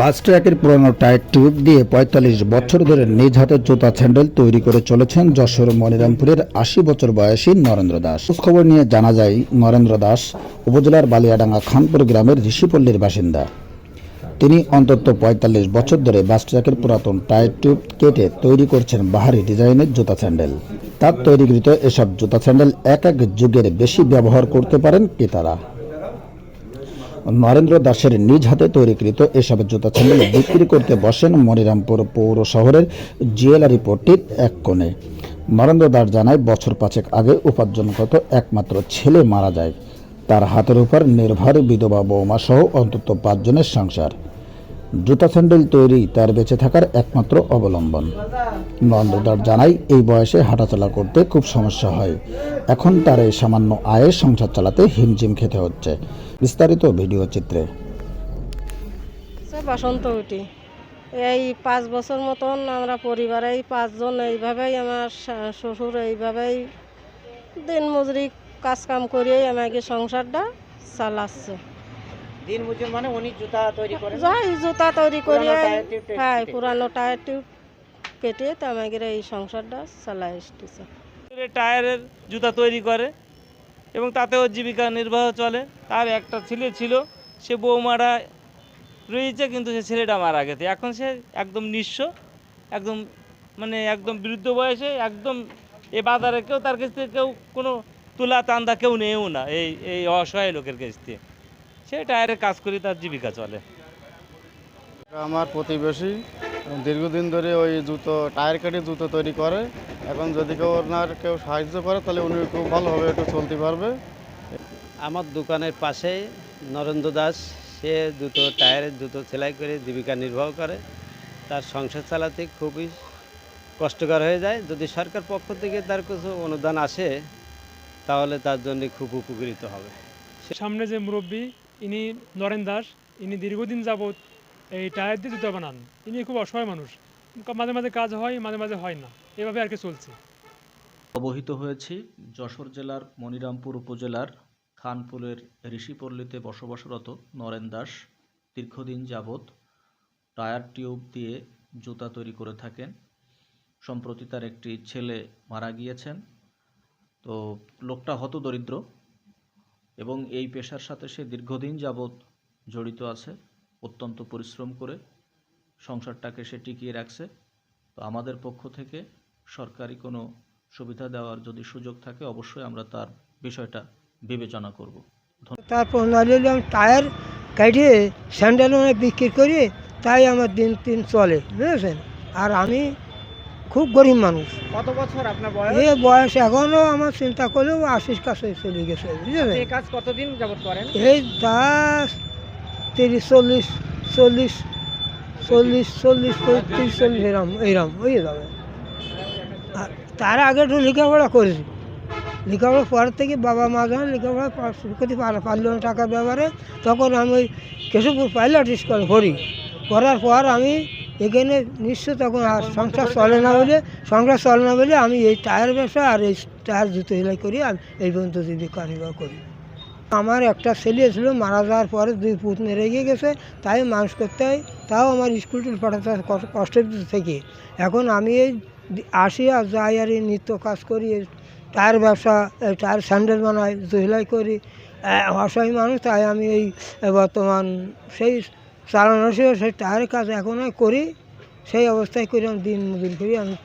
বাস ট্র্যাকের পুরনো tyre tube দিয়ে পঁয়তাল্লিশ বছর ধরে নিজ হাতে জুতা স্যান্ডেল তৈরি করে চলেছেন যশোর মনিরামপুরের আশি বছর বয়সী নরেন্দ্র দাস। খবর নিয়ে জানা যায়, নরেন্দ্র দাস উপজেলার বালিয়াডাঙ্গা খানপুর গ্রামের ঋষিপল্লীর বাসিন্দা। তিনি অন্তত পঁয়তাল্লিশ বছর ধরে বাস ট্র্যাকের পুরাতন টায়ার টিউব কেটে তৈরি করছেন বাহারি ডিজাইনের জুতা স্যান্ডেল। তার তৈরিকৃত এসব জুতা স্যান্ডেল এক এক যুগের বেশি ব্যবহার করতে পারেন ক্রেতারা। নরেন্দ্র দাসের নিজ হাতে তৈরিকৃত এসব জুতা স্যান্ডেল বিক্রি করতে বসেন মনিরামপুর পৌর শহরের জুয়েলারি পট্টির এক কোণে। নরেন্দ্র দাস জানায়, বছর পাঁচেক আগে উপার্জনগত একমাত্র ছেলে মারা যায়। তার হাতের উপর নির্ভর বিধবা বৌমা সহ অন্তত পাঁচজনের সংসার। জুতা স্যান্ডেল তৈরি, তার বেঁচে থাকার একমাত্র অবলম্বন। নন্দদার জানাই এই বয়সে হাঁটাচলা করতে খুব সমস্যা হয়। এখন তার এই সামান্য আয়ের সংসার চালাতে হিমজিম খেতে হচ্ছে। বিস্তারিত ভিডিও চিত্রে। বসন্ত উঠি। এই পাঁচ বছর মতন আমরা পরিবারে এই পাঁচজন এইভাবেই আমার শ্বশুর এইভাবেই দিন মজুরি কাজ কাম করিয়েই আমাকে সংসারটা চালাচ্ছে। দিন মজুর মানে উনি জুতা তৈরি করেন? যাই জুতা তৈরি টেপ হ্যাঁ পুরানো টায়ার টিউব কেটে তো আমাকে এই সংসারটা চালাই এসতেছে টায়ারের জুতা তৈরি করে। এবং তাতেও জীবিকা নির্বাহ চলে। তার একটা ছেলে ছিল, সে বৌমারা রয়েছে, কিন্তু সে ছেলেটা মারা গেছে। এখন সে একদম নিঃস্ব, একদম মানে একদম বৃদ্ধ বয়সে, একদম এ বাজারে কেউ, তার কাছ থেকে কেউ কোনো তুলা তান্দা কেউ নেও না, এই এই অসহায় লোকের কাছ থেকে। সে টায়ারে কাজ করি তার জীবিকা চলে। আমার প্রতিবেশী দীর্ঘদিন ধরে ওই জুতো টায়ার কেটে জুতো তৈরি করে। এখন যদি কেউ ওনার কেউ সাহায্য করে তাহলে উনি খুব ভালোভাবে একটু চলতে পারবে। আমার দোকানের পাশে নরেন্দ্র দাস সে দুটো টায়ারের দুটো সেলাই করে জীবিকা নির্বাহ করে। তার সংসার চালাতে খুবই কষ্টকর হয়ে যায়। যদি সরকার পক্ষ থেকে তার কিছু অনুদান আসে তাহলে তার জন্য খুব উপকৃত হবে। সামনে যে মুরব্বী ইনি নরেন দাস ইনি দীর্ঘদিন যাবৎ এই টায়ার দিয়ে জুতা বানান। ইনি খুব অসহায় মানুষ। মাঝে মাঝে কাজ হয়, মাঝে মাঝে হয় না। এভাবে আর কি চলছে। অবহিত হয়েছি যশোর জেলার মনিরামপুর উপজেলার খানপুরের ঋষিপল্লীতে বসবাসরত নরেন দাস। দীর্ঘদিন যাবৎ টায়ার টিউব দিয়ে জুতা তৈরি করে থাকেন। সম্প্রতি তার একটি ছেলে মারা গিয়েছেন। তো লোকটা হত দরিদ্র এবং এই পেশার সাথে সে দীর্ঘদিন যাবৎ জড়িত আছে। অত্যন্ত পরিশ্রম করে সংসারটাকে সে টিকিয়ে রাখছে। তো আমাদের পক্ষ থেকে সরকারি কোনো সুবিধা দেওয়ার যদি সুযোগ থাকে অবশ্যই আমরা তার বিষয়টা বিবেচনা করব। তারপর নাহলে আমি টায়ার কাটিয়ে স্যান্ডেল অনেক বিক্রি করি তাই আমার দিন তিন চলে বুঝেছেন? আর আমি খুব গরিব মানুষ। কত বছর আপনার বয়স? এই বয়স এখনও আমার চিন্তা করলেও আশির কাছে চলে গেছে বুঝলেন এই কাজ কতদিন যাবত করেন? এই দাস তিরিশ, চল্লিশ চল্লিশ চল্লিশ চল্লিশ, পঁয়ত্রিশ, চল্লিশ, এরম এইরম হয়ে যাবে আর তার আগে একটু লেখাপড়া করেছি। লেখাপড়া পর থেকে বাবা মা যখন লেখাপড়া করতে পার- পারল না টাকার ব্যাপারে। তখন আমি ওই কেশবপুর পাইলট স্কুল করি করার পর আমি এখানে নিশ্চয় তখন আর সংসার চলে না বলে সংসার চলে না বলে আমি এই টায়ার ব্যবসা আর এই টায়ার জুতো সেলাই করি আর এই পর্যন্ত জীবিকা নির্বাহ করি। আমার একটা ছেলে ছিল, মারা যাওয়ার পরে দুই পুত মেরে গিয়ে গেছে, তাই মানুষ করতে হয়, তাও আমার স্কুল টুল পাঠাতে কষ্ট- কষ্টের থেকে। এখন আমি এই আসি আর যাই আর এই নিত্য কাজ করি টায়ার ব্যবসা টায়ার স্যান্ডেল বানাই জহিলাই করি। অসহায় মানুষ, তাই আমি এই বর্তমান সেই চালানো সেই টায়ারের কাজ এখন করি, সেই অবস্থায় করে আমি দিন মজুরি করি, আমি